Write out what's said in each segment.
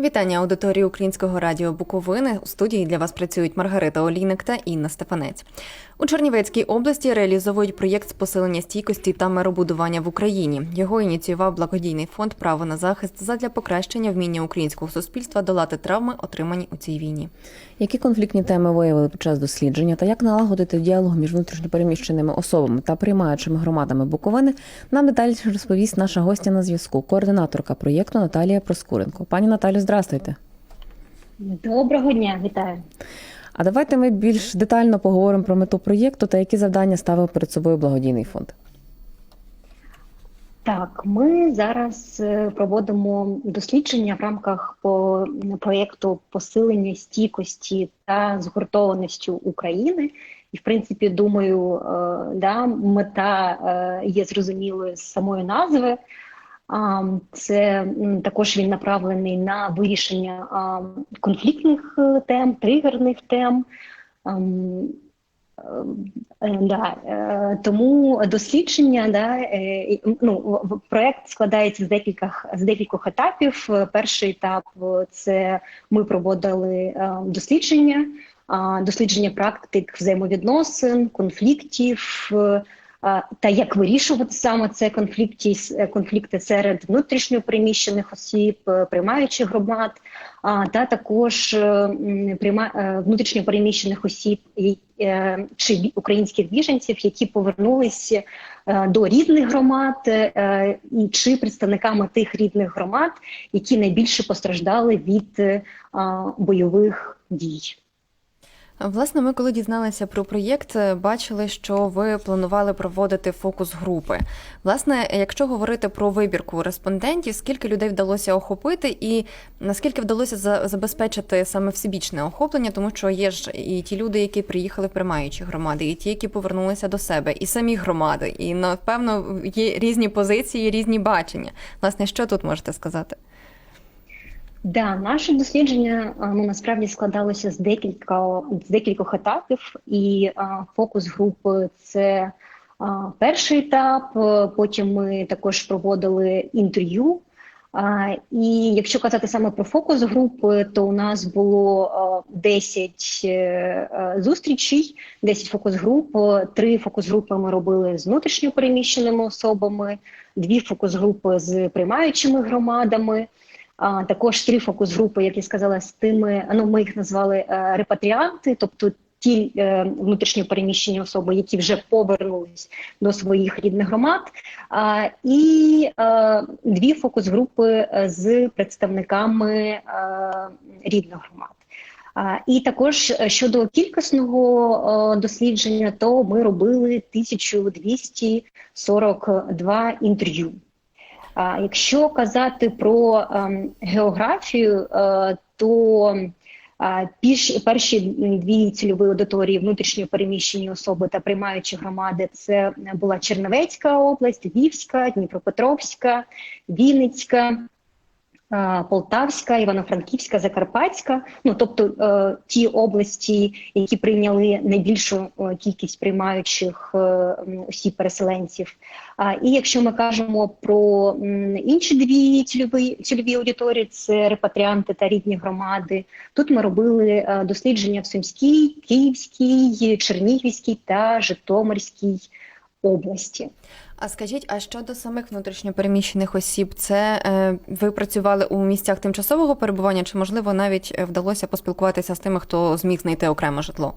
Вітання аудиторії Українського радіо Буковини. У студії для вас працюють Маргарита Олійник та Інна Стефанець. У Чернівецькій області реалізовують проєкт з посилення стійкості та миробудування в Україні. Його ініціював благодійний фонд Право на захист задля покращення вміння українського суспільства долати травми, отримані у цій війні. Які конфліктні теми виявили під час дослідження та як налагодити діалог між внутрішньопереміщеними особами та приймаючими громадами Буковини, нам детальніше розповість наша гостя на зв'язку, координаторка проєкту Наталія Проскуренко. Пані Наталю, здрастуйте. Доброго дня, вітаю. А давайте ми більш детально поговоримо про мету проєкту та які завдання ставив перед собою благодійний фонд. Так, ми зараз е, проводимо дослідження в рамках по проєкту посилення стійкості та згуртованості України. І, в принципі, думаю, е, да, мета е, є зрозумілою з самої назви. Це також він направлений на вирішення конфліктних тем, тригерних тем. Ам, Е, Да, е, тому дослідження, да, е, ну, проект складається з декількох з декількох етапів. Перший етап це ми проводили дослідження, дослідження практик взаємовідносин, конфліктів. Е, Та як вирішувати саме це конфлікти, с- конфлікти серед внутрішньопереміщених осіб, е, приймаючих громад, а, та також е, е, внутрішньопереміщених осіб е, чи українських біженців, які повернулися е, до різних громад, е, чи представниками тих рідних громад, які найбільше постраждали від е, бойових дій. Власне, ми коли дізналися про проєкт, е, бачили, що ви планували проводити фокус групи. Власне, якщо говорити про вибірку респондентів, скільки людей вдалося охопити, і наскільки вдалося за- забезпечити саме всебічне охоплення, тому що є ж і ті люди, які приїхали в приймаючі громади, і ті, які повернулися до себе, і самі громади. І напевно є різні позиції, різні бачення. Власне, що тут можете сказати? Да, наше дослідження ну насправді складалося з декілька з декількох етапів, і а, фокус групи це а, перший етап. е, Потім ми також проводили інтерв'ю. А, і якщо казати саме про фокус групи, то у нас було а, 10 е, е, зустрічей, 10 фокус груп. Три фокус групи ми робили з внутрішньо переміщеними особами, дві фокус групи з приймаючими громадами. А також три фокус групи, як я сказала, з тими, ну ми їх назвали е, репатріанти, тобто ті е, внутрішньо переміщені особи, які вже повернулись до своїх рідних громад, а, і е, дві фокус групи е, з представниками е, рідних громад. І також е, щодо кількісного дослідження, то ми робили 1242 інтерв'ю. А якщо казати про ем, географію, е, то е, перші дві цільові аудиторії внутрішньо переміщені особи та приймаючі громади це була Чернівецька область, Львівська, Дніпропетровська, Вінницька. Полтавська, Івано-Франківська, Закарпатська, ну тобто е, ті області, які прийняли найбільшу е, кількість приймаючих е, осіб переселенців. А, і якщо ми кажемо про інші дві цільові, цільові аудиторії, це репатріанти та рідні громади. Тут ми робили дослідження в Сумській, Київській, Чернігівській та Житомирській області. А скажіть, а щодо самих внутрішньопереміщених осіб, це е, ви працювали у місцях тимчасового перебування, чи можливо навіть е, вдалося поспілкуватися з тими, хто зміг знайти окреме житло?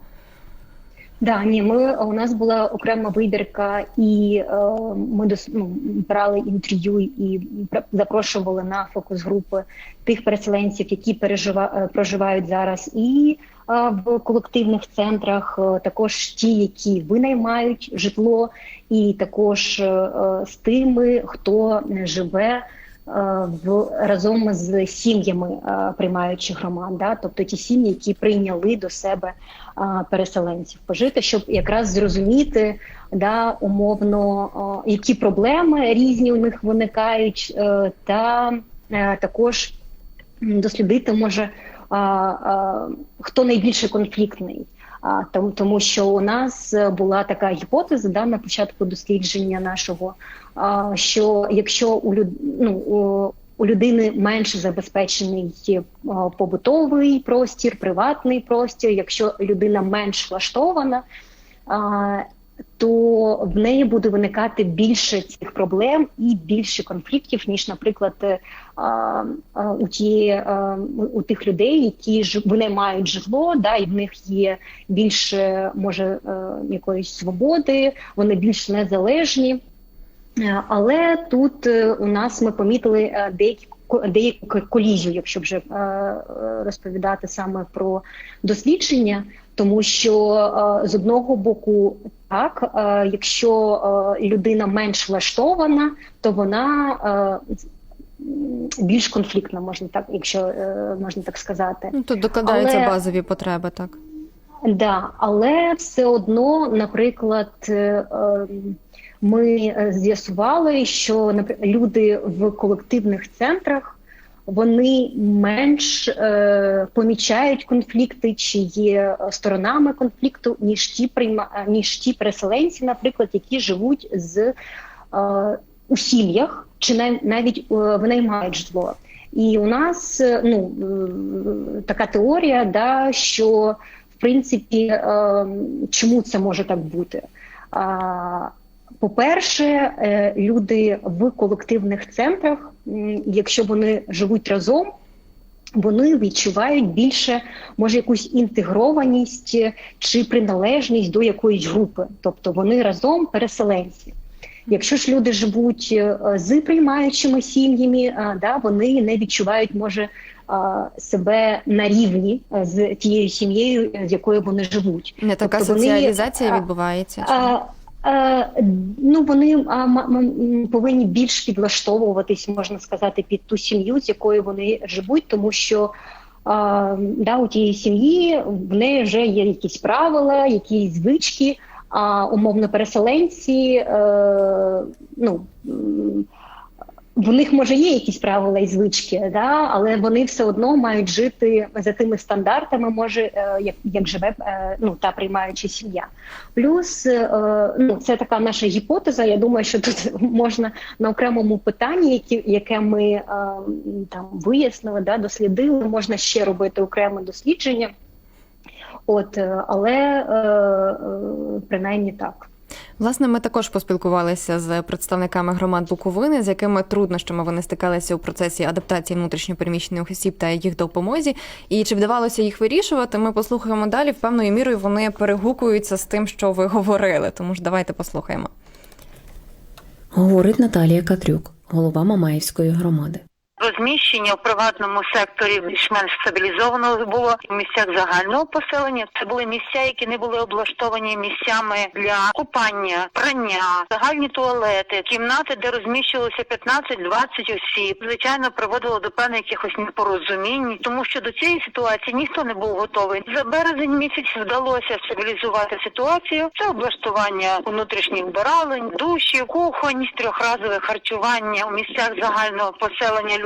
Да, ні, ми у нас була окрема вибірка, і е, ми дос, ну, брали інтерв'ю і пр- запрошували на фокус групи тих переселенців, які пережива, е, проживають зараз, і е, в колективних центрах, е, також ті, які винаймають житло, і також е, е, з тими, хто живе в разом з сім'ями е, приймаючих громад, да? тобто ті сім'ї, які прийняли до себе е, переселенців, пожити, щоб якраз зрозуміти да, умовно, які проблеми різні у них виникають, е, та е, також дослідити може хто найбільше конфліктний. Тому, що у нас е, була така гіпотеза да, на початку дослідження нашого, що якщо у, люд, ну, у, у людини менше забезпечений е, побутовий простір, приватний простір, якщо людина менш влаштована, то в неї буде виникати більше цих проблем і більше конфліктів, ніж, наприклад, е, у ті у- тих людей, які ж вони мають житло, да, і в них є більше може е, якоїсь свободи, вони більш незалежні. Е, Але тут е, у нас ми помітили деякі деяку колізію, якщо вже розповідати саме про дослідження, тому що з одного боку, так, якщо людина менш влаштована, то вона більш конфліктна, можна так, якщо е, можна так сказати. Ну, тут докладаються Але- базові потреби, так. Да, але все одно, наприклад, е, ем, ми е, з'ясували, що люди в колективних центрах вони менш помічають конфлікти чи є сторонами конфлікту, ніж ті прийма ніж ті переселенці, наприклад, які живуть з у сім'ях, чи нав- навіть е, вони мають житло. І у нас е, ну е, така теорія, да, що в принципі, чому це може так бути? По-перше, люди в колективних центрах, якщо вони живуть разом, вони відчувають більше може якусь інтегрованість чи приналежність до якоїсь групи, тобто вони разом переселенці. Якщо ж люди живуть е, з приймаючими сім'ями, да, вони не відчувають, може, себе на рівні е, з тією сім'єю, е, з якою вони живуть. Не така Тобто соціалізація а, відбувається. А, а, ну вони а, м- м, повинні більш підлаштовуватись, можна сказати, під ту сім'ю, з якою вони живуть, тому що а, да, у тієї сім'ї в неї вже є якісь правила, якісь звички. А умовно переселенці, е, ну в них може є якісь правила і звички, да, але вони все одно мають жити за тими стандартами, може, е, як, як живе е, ну, та приймаюча сім'я. Плюс ну, це така наша гіпотеза. Я думаю, що тут можна на окремому питанні, які, яке ми там вияснили, да, дослідили, можна ще робити окреме дослідження. От, е, але е, е, принаймні так. Власне, ми також поспілкувалися з представниками громад Буковини, з якими труднощами вони стикалися у процесі адаптації внутрішньопереміщених осіб та їх допомозі. І чи вдавалося їх вирішувати? Ми послухаємо далі. Певною мірою вони перегукуються з тим, що ви говорили. Тому ж давайте послухаємо. Говорить Наталія Катрюк, голова Мамаївської громади. Розміщення в приватному секторі більш-менш стабілізовано було в місцях загального поселення. Це були місця, які не були облаштовані місцями для купання, прання, загальні туалети, кімнати, де розміщувалося 15-20 осіб. Звичайно, приводило до певних якихось непорозумінь, тому що до цієї ситуації ніхто не був готовий. За березень місяць вдалося стабілізувати ситуацію. Це облаштування внутрішніх вбиралень, душів, кухонь, трьохразове харчування у місцях загального поселення.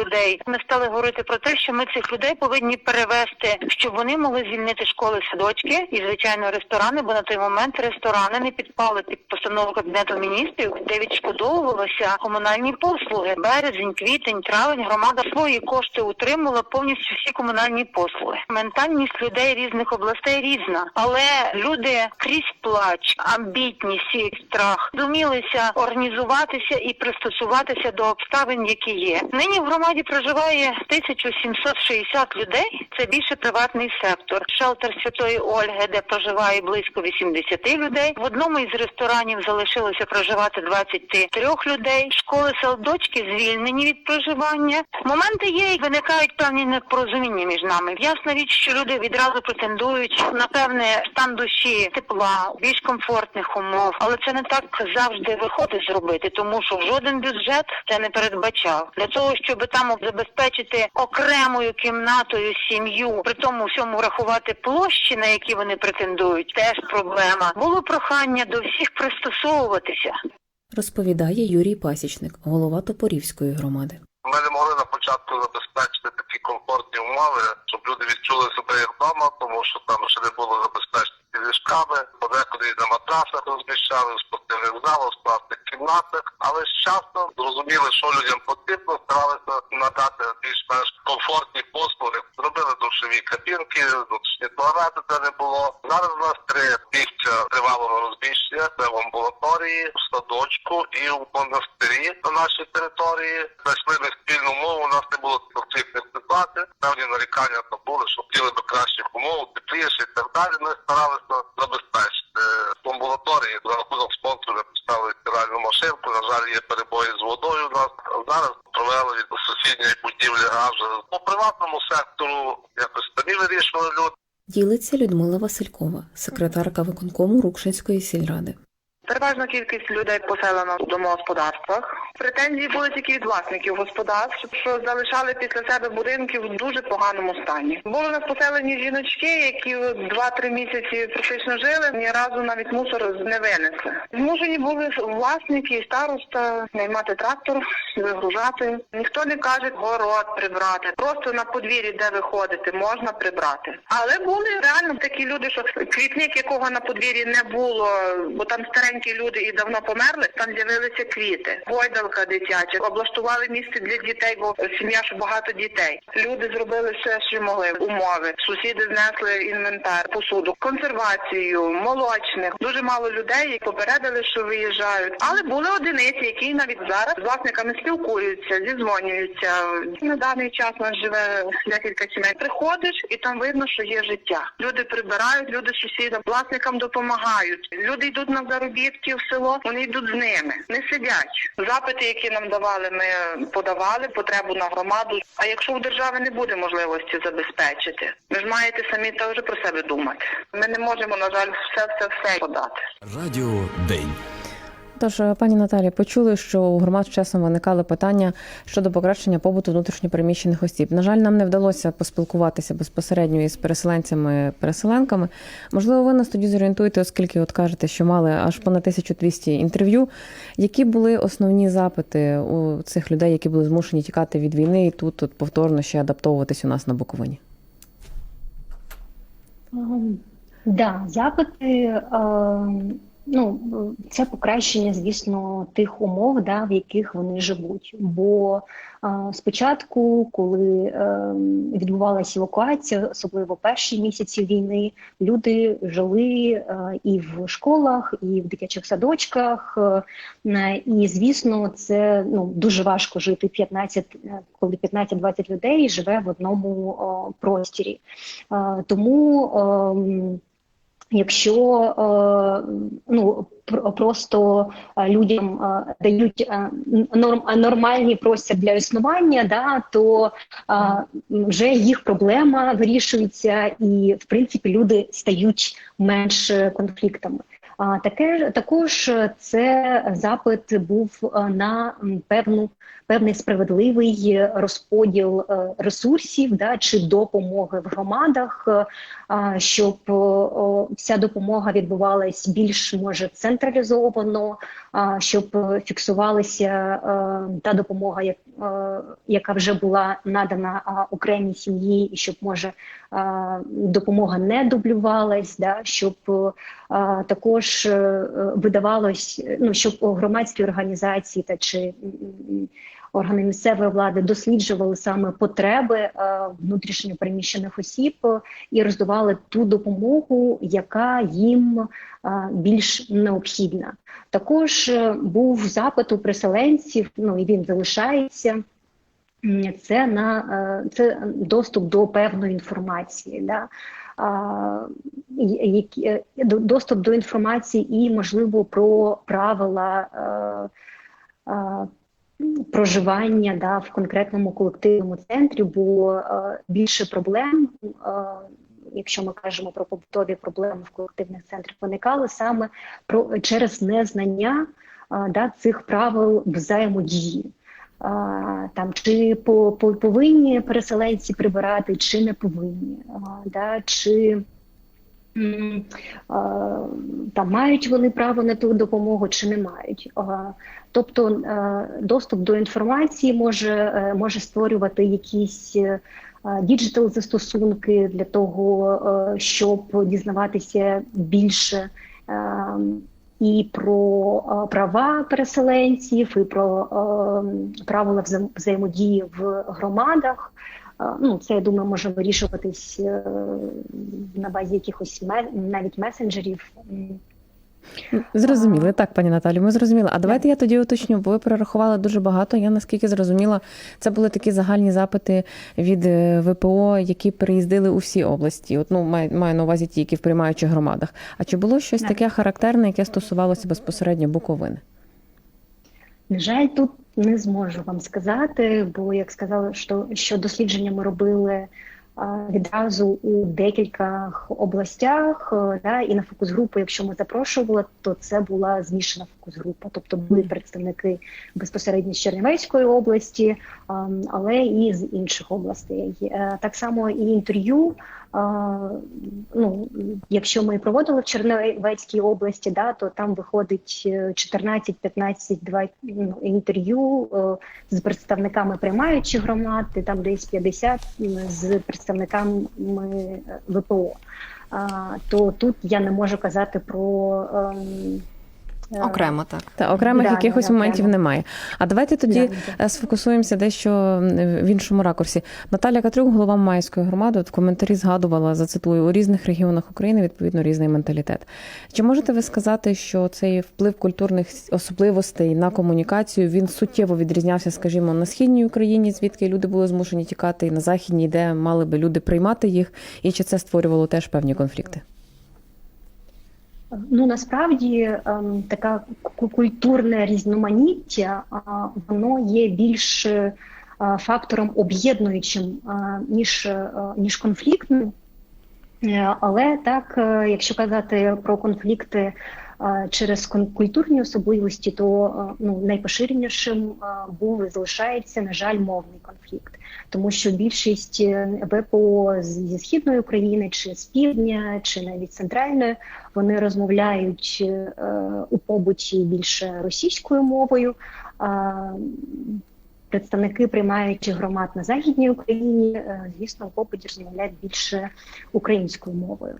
Ми стали говорити про те, що ми цих людей повинні перевести, щоб вони могли звільнити школи, садочки і звичайно ресторани, бо на той момент ресторани не підпали під постанову кабінету міністрів, де відшкодовувалися комунальні послуги. Березень, квітень, травень громада свої кошти утримувала повністю всі комунальні послуги. Ментальність людей різних областей різна, але люди крізь плач, амбітність і страх зумілися організуватися і пристосуватися до обставин, які є. Нині в громаді громаді проживає 1760 людей. Це більше приватний сектор. Шелтер Святої Ольги, де проживає близько 80 людей. В одному із ресторанів залишилося проживати 23 людей. Школи садочки звільнені від проживання. Моменти є і виникають певні непорозуміння між нами. Ясна річ, що люди відразу претендують на певне стан душі, тепла, більш комфортних умов, але це не так завжди виходить зробити, тому що жоден бюджет це не передбачав. Для того щоб там забезпечити окремою кімнатою сім'ю, при тому всьому врахувати площі, на які вони претендують, теж проблема. Було прохання до всіх пристосовуватися. Розповідає Юрій Пасічник, голова Топорівської громади. Ми не могли на початку забезпечити такі комфортні умови, щоб люди відчули себе як вдома, тому що там ще не було забезпечені ліжками, подекуди на матрасах розміщали, в спортивних залах, в класних кімнатах. Але з часом зрозуміли, що людям потрібно, старалися надати більш-менш комфортні послуги. Зробили душові кабінки, душні туалети, де не було. Зараз у нас три місця тривалого розміщення. Це в амбулаторії, в садочку і в монастирі на нашій території. Знайшли ми спільну мову, у нас не було конфліктних ситуацій. Певні нарікання там були, що хотіли до кращих умов, тепліше і так далі. Ми старалися забезпечити в амбулаторії за рахунок спонсора поставили стиральну машинку. На жаль, є перебої з водою. У нас зараз провели від сусідньої будівлі газ. По приватному сектору якось самі вирішували люди. Ділиться Людмила Василькова, секретарка виконкому Рукшинської сільради. Переважна кількість людей поселена в домогосподарствах. Претензії були тільки від власників господарств, що залишали після себе будинки в дуже поганому стані. Були у нас поселені жіночки, які 2-3 місяці практично жили, ні разу навіть мусор не винесли. Змушені були власники і староста наймати трактор, вигружати. Ніхто не каже город прибрати. Просто на подвір'ї, де виходити, можна прибрати. Але були реально такі люди, що квітник, якого на подвір'ї не було, бо там старенькі люди і давно померли, там з'явилися квіти. Гойдалка дитяча, облаштували місце для дітей, бо сім'я ж багато дітей. Люди зробили все, що могли. Умови. Сусіди знесли інвентар, посуду, консервацію, молочних. Дуже мало людей, попередили, що виїжджають. Але були одиниці, які навіть зараз з власниками спілкуються, зізвонюються. На даний час нас живе декілька сімей. Приходиш і там видно, що є життя. Люди прибирають, люди сусідам, власникам допомагають. Люди йдуть на заробітки в село, вони йдуть з ними, не сидять. Запити, які нам давали, ми подавали потребу на громаду. А якщо у держави не буде можливості забезпечити, ви ж маєте самі теж про себе думати. Ми не можемо, на жаль, все все все подати. Радіо День. Тож, е, пані Наталі, почули, що у громад часом виникали питання щодо покращення побуту внутрішньопереміщених осіб. На жаль, нам не вдалося поспілкуватися безпосередньо із переселенцями-переселенками. Можливо, ви нас тоді зорієнтуєте, оскільки от кажете, що мали аж понад 1200 інтерв'ю. Які були основні запити у цих людей, які були змушені тікати від війни і тут, тут повторно ще адаптовуватись у нас на Буковині? Ем, Да, запити, ем, ну це покращення, звісно, тих умов, да, в яких вони живуть. Бо е, спочатку, коли ем, відбувалася евакуація, особливо перші місяці війни, люди жили е, і в школах, і в дитячих садочках. е, І звісно, це ну дуже важко жити 15, е, коли 15-20 людей живе в одному о, простірі. Е, Тому ем, Якщо е, ну пр- просто е, людям е, дають норм, нормальний простір для існування, да, то вже їх проблема вирішується, і в принципі люди стають менш конфліктами. А таке також це запит був е, на певну певний справедливий розподіл е, ресурсів да, чи допомоги в громадах, е, щоб вся допомога відбувалась більш може централізовано, щоб е, фіксувалася е, та допомога, як, е, яка вже була надана окремій сім'ї, і щоб може допомога не дублювалась, да, щоб е, також е, видавалось, ну щоб громадські організації та чи органи місцевої влади досліджували саме потреби е, внутрішньо переміщених осіб е, і роздавали ту допомогу, яка їм е, більш необхідна. Також був запит у переселенців, ну і він залишається. це на це доступ до певної інформації, да? доступ до інформації і, можливо, про правила проживання да, в конкретному колективному центрі, бо е, більше проблем, е, якщо ми кажемо про побутові проблеми в колективних центрах, виникали саме про через незнання е, да, цих правил взаємодії. А, Там чи по, по повинні переселенці прибирати, чи не повинні, а, да, чи а, там мають вони право на ту допомогу, чи не мають. Тобто е, доступ до інформації може, е, може створювати якісь діджитал застосунки для того, е, щоб дізнаватися більше. е, і про е, права переселенців, і про е, правила взаємодії в громадах. Ну, це я думаю, може вирішуватись е, на базі якихось навіть месенджерів. Зрозуміли, так, пані Наталі, ми зрозуміли. А давайте я тоді уточню, бо ви перерахували дуже багато. Я наскільки зрозуміла, це були такі загальні запити від е, ВПО, які переїздили у всі області. От ну маю, маю на увазі ті, які в приймаючих громадах. А чи було щось таке характерне, яке стосувалося безпосередньо Буковини? На жаль, тут не зможу вам сказати, бо як сказала, що, що дослідження ми робили а, відразу у декількох областях, е, да, і на фокус групу, якщо ми запрошували, то це була змішана фокус група. Тобто були представники безпосередньо з Чернівецької області, а, але і з інших областей. Е, Так само і інтерв'ю. Ну, якщо ми проводили в Чернівецькій області, да, то там виходить е, 14-15 два ну, інтерв'ю е, з представниками приймаючих громад, і там десь 50 з представниками е, ВПО. То тут я не можу казати про ем, е, Окремо так. Та окремих Да, якихось да, моментів немає. А давайте тоді Да, да. е, сфокусуємося дещо в іншому ракурсі. Наталя Катрюк, голова Майської громади, от в коментарі згадувала, зацитую, у різних регіонах України відповідно різний менталітет. Чи можете ви сказати, що цей вплив культурних особливостей на комунікацію він суттєво відрізнявся, скажімо, на східній Україні, звідки люди були змушені тікати, і на західній, де мали би люди приймати їх, і чи це створювало теж певні конфлікти? Ну насправді ем, така культурне різноманіття, воно є більш е, фактором об'єднуючим а, ніж, е, ніж конфліктним. Е, Але так, е, якщо казати про конфлікти е, через культурні особливості, то ну, найпоширенішим був і залишається, на жаль, мовний конфлікт, тому що більшість е, ВПО зі східної України, чи з півдня, чи навіть центральної, вони розмовляють е, у побуті більше російською мовою. Представники приймаючих громад на західній Україні, е, звісно, у побуті розмовляють більше українською мовою.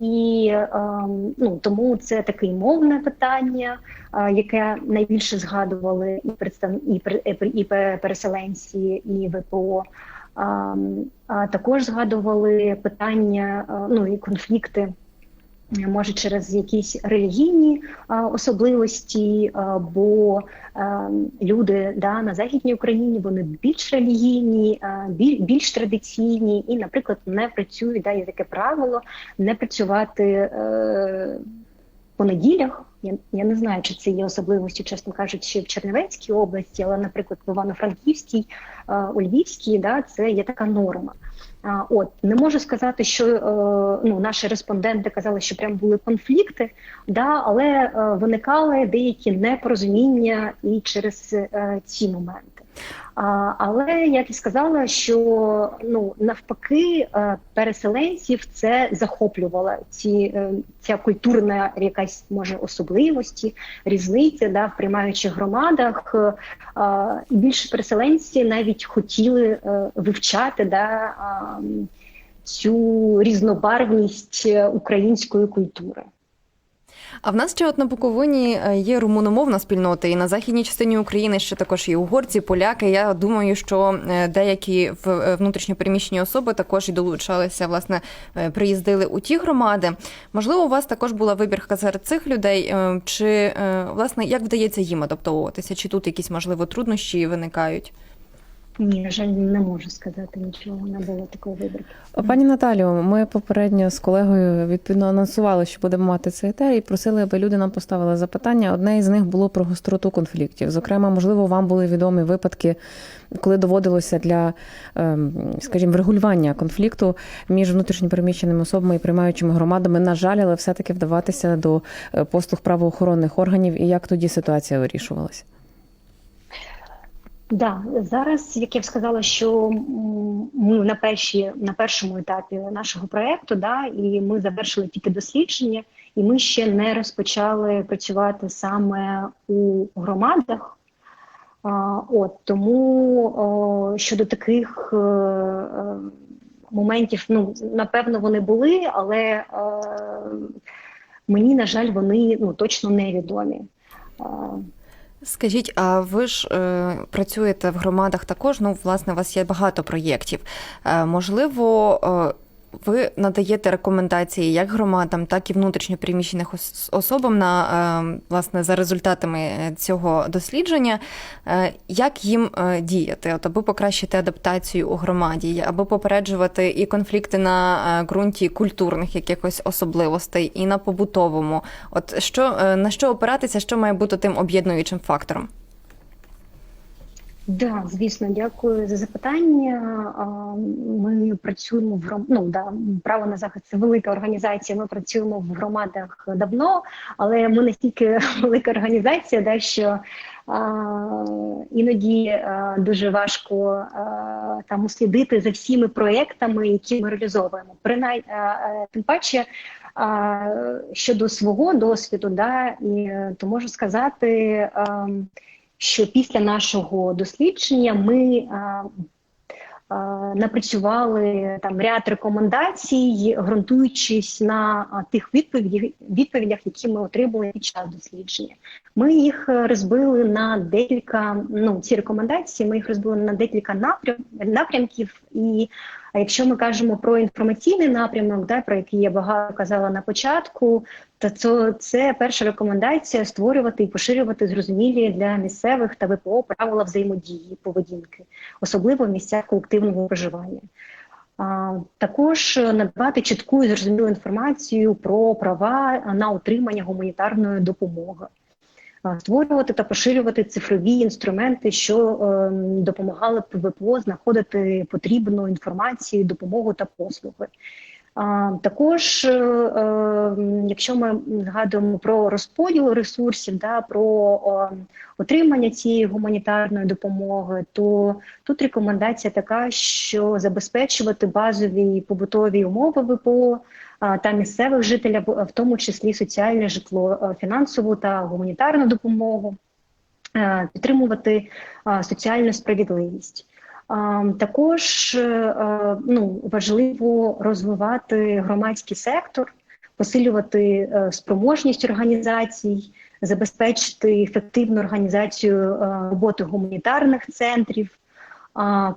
І ем, ну, тому це таке мовне питання, яке найбільше згадували і представ... і, і пер- і переселенці, і ВПО. А, а також згадували питання, ну і конфлікти. Може, через якісь релігійні особливості, бо люди да, на західній Україні вони більш релігійні, більш традиційні, і, наприклад, не працюють да, є таке правило не працювати е, по неділях. Я, я не знаю, чи це є особливості, чесно кажучи, в Чернівецькій області, але, наприклад, в Івано-Франківській, е, у Львівській, да, це є така норма. От не можу сказати, що е, ну, наші респонденти казали, що прям були конфлікти, да, але е, виникали деякі непорозуміння і через е, ці моменти. Але як і сказала, що ну навпаки е, переселенців це захоплювало ці е, ця культурна якась може особливості, різниця да, в приймаючих громадах. Е, більше переселенці навіть хотіли вивчати да, цю різнобарвність української культури. А в нас ще от на Буковині е, є румуномовна спільнота, і на західній частині України ще також є угорці, поляки. Я думаю, що е, деякі е, внутрішньопереміщені особи також і долучалися, власне, приїздили у ті громади. Можливо, у вас також була вибірка серед цих людей, чи власне як вдається їм адаптовуватися? Чи тут якісь можливо труднощі виникають? Ні, на жаль, не можу сказати нічого, не було такої вибірки. Пані Наталію, ми попередньо з колегою відповідно анонсували, що будемо мати цей етер, і просили, аби люди нам поставили запитання. Одне із них було про гостроту конфліктів. Зокрема, можливо, вам були відомі випадки, коли доводилося для, ем, скажімо, врегулювання конфлікту між внутрішньопереміщеними особами і приймаючими громадами. На жаль, але все-таки вдаватися до е, послуг правоохоронних органів. І як тоді ситуація вирішувалася? Да, зараз, як я б сказала, що ми на перші на першому етапі нашого проекту, да, і ми завершили тільки дослідження, і ми ще не розпочали працювати саме у громадах. А, от тому о, щодо таких е, е, моментів, ну напевно, вони були, але е, мені, на жаль, вони ну точно невідомі. Скажіть, а ви ж е, працюєте в громадах також? Ну, власне, у вас є багато проєктів. Е, можливо, е, ви надаєте рекомендації як громадам, так і внутрішньопереміщених ос- особам на е, власне за результатами е, цього дослідження, е, як їм діяти, от аби покращити адаптацію у громаді, аби попереджувати і конфлікти на ґрунті культурних якихось особливостей, і на побутовому. От що на що опиратися, що має бути тим об'єднуючим фактором? Да, звісно, дякую за запитання. Ми працюємо в гром... ну, да, право на захист це велика організація. Ми працюємо в громадах давно, але ми настільки велика організація, да, що а, іноді а, дуже важко а, там услідити за всіми проектами, які ми реалізовуємо. Принай... а, а, тим паче. А, щодо свого досвіду, да, і е, то можу сказати, ем, що після нашого дослідження ми а, а, напрацювали там ряд рекомендацій, ґрунтуючись на тих відповідях, відповідях, які ми отримали під час дослідження. Ми їх е, розбили на декілька. Ну ці рекомендації ми їх розбили на декілька напрям, напрямків. І якщо ми кажемо про інформаційний напрямок, да, про який я багато казала на початку, то це, це перша рекомендація створювати і поширювати зрозумілі для місцевих та ВПО правила взаємодії поведінки, особливо в місцях колективного проживання. Також надавати чітку і зрозумілу інформацію про права на отримання гуманітарної допомоги. А, Створювати та поширювати цифрові інструменти, що е, допомагали б ВПО знаходити потрібну інформацію, допомогу та послуги. Також, е, е, якщо ми згадуємо про розподіл ресурсів, да, про отримання цієї гуманітарної допомоги, то тут рекомендація така, що забезпечувати базові побутові умови ВПО та місцевих жителів, в тому числі соціальне житло, е, фінансову та гуманітарну допомогу, е, підтримувати соціальну справедливість. Також е, ну, важливо розвивати громадський сектор, посилювати спроможність організацій, забезпечити ефективну організацію роботи гуманітарних центрів,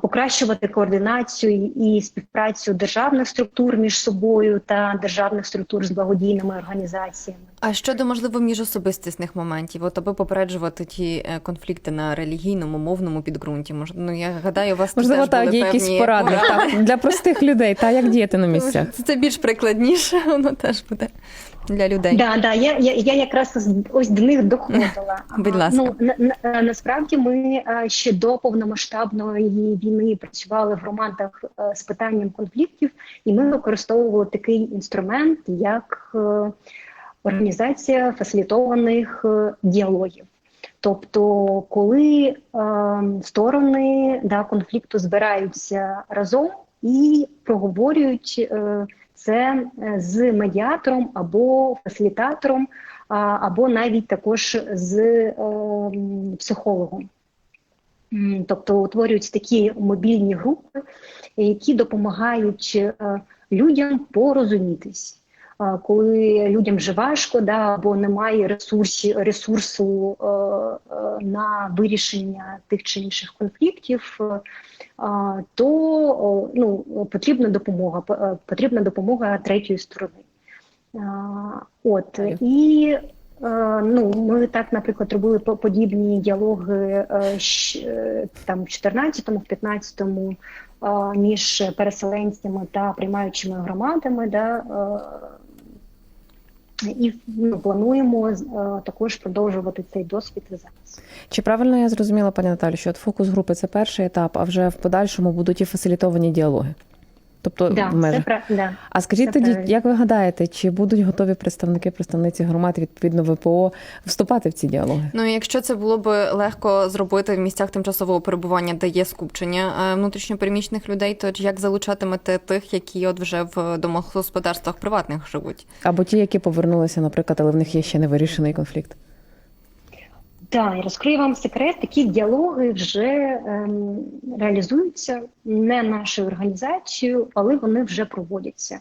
покращувати координацію і співпрацю державних структур між собою та державних структур з благодійними організаціями. А щодо можливо міжособистісних моментів, от аби попереджувати ті е, конфлікти на релігійному, мовному підґрунті, може, ну я гадаю, у вас тут Можливо, теж так, були є якісь поради так, для простих людей, та як діяти на місцях. Це, це більш прикладніше, воно теж буде для людей. Да, да, я, я, я якраз ось до них доходила. Будь ласка. Ну на, на, насправді ми ще до повномасштабної війни працювали в громадах з питанням конфліктів, і ми використовували такий інструмент, як е, організація фасилітованих е, діалогів. Тобто, коли е, сторони да, конфлікту збираються разом і проговорюють е, це е, з медіатором або фасилітатором, а, або навіть також з е, психологом. Тобто утворюються такі мобільні групи, які допомагають е, людям порозумітись. А, Коли людям вже важко, да, або немає ресурсі, ресурсу е, е, на вирішення тих чи інших конфліктів, е, то ну, потрібна допомога, е, потрібна допомога третьої сторони. От і Е, Ну, ми так, наприклад, робили по- подібні діалоги е, е, там в 14-му, в 15-му е, між переселенцями та приймаючими громадами. Да, е, і ми плануємо е, також продовжувати цей досвід і зараз. Чи правильно я зрозуміла, пані Наталю, що от фокус групи це перший етап, а вже в подальшому будуть і фасилітовані діалоги? Тобто Да, в це межах. пра- да. А скажіть це тоді, правильно. як ви гадаєте, чи будуть готові представники, представниці громад, відповідно ВПО, вступати в ці діалоги? Ну, якщо це було б легко зробити в місцях тимчасового перебування, де є скупчення е, внутрішньопереміщених людей, то як залучатимете тих, які от вже в домогосподарствах приватних живуть? Або ті, які повернулися, наприклад, але в них є ще невирішений конфлікт? Так, я розкрию вам секрет. Такі діалоги вже ем, реалізуються не нашою організацією, але вони вже проводяться.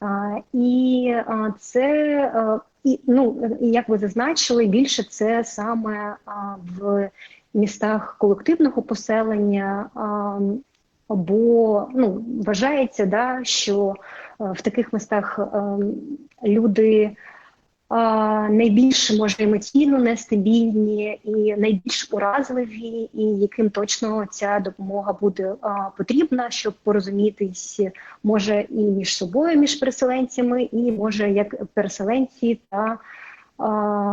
А, і а, це а, і ну як ви зазначили, більше це саме а, в містах колективного поселення. А, або ну вважається, да, що е, в таких містах ем, люди найбільш може емоційно нестабільні і найбільш уразливі, і яким точно ця допомога буде потрібна, щоб порозумітись, може і між собою, між переселенцями, і може як переселенці та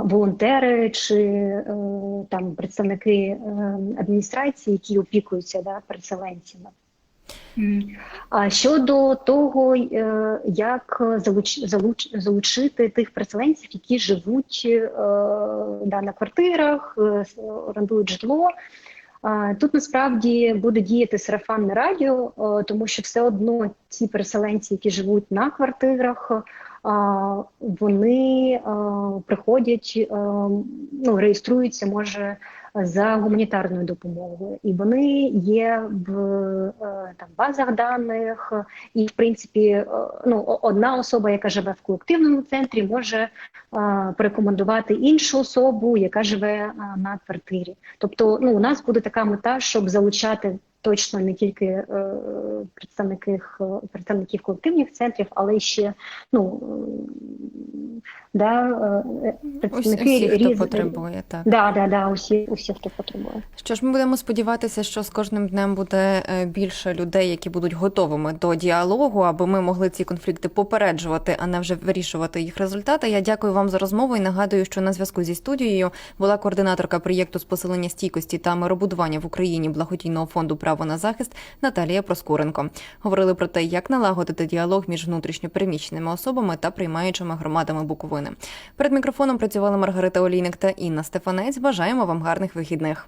волонтери чи е, там представники е, адміністрації, які опікуються да, переселенцями. А щодо того, е, як залуч, залуч, залучити тих переселенців, які живуть е, да, на квартирах, е, орендують житло. Тут насправді буде діяти сарафанне радіо, тому що все одно ті переселенці, які живуть на квартирах, вони приходять, ну, реєструються, може, за гуманітарною допомогою, і вони є в е, там базах даних. І в принципі, е, ну одна особа, яка живе в колективному центрі, може е, порекомендувати іншу особу, яка живе на квартирі. Тобто, ну у нас буде така мета, щоб залучати. Точно не тільки представників, представників колективних центрів, але й ще ну да, е, Усі, представники всі, хто потребує, так. Да, да, да, усі, усі, хто потребує. Що ж, ми будемо сподіватися, що з кожним днем буде е, більше людей, які будуть готовими до діалогу, аби ми могли ці конфлікти попереджувати, а не вже вирішувати їх результати. Я дякую вам за розмову і нагадую, що на зв'язку зі студією була координаторка проєкту з посилення стійкості та миробудування в Україні благодійного фонду Право на захист Наталія Проскуренко. Говорили про те, як налагодити діалог між внутрішньопереміщеними особами та приймаючими громадами Буковини. Перед мікрофоном працювали Маргарита Олійник та Інна Стефанець. Бажаємо вам гарних вихідних.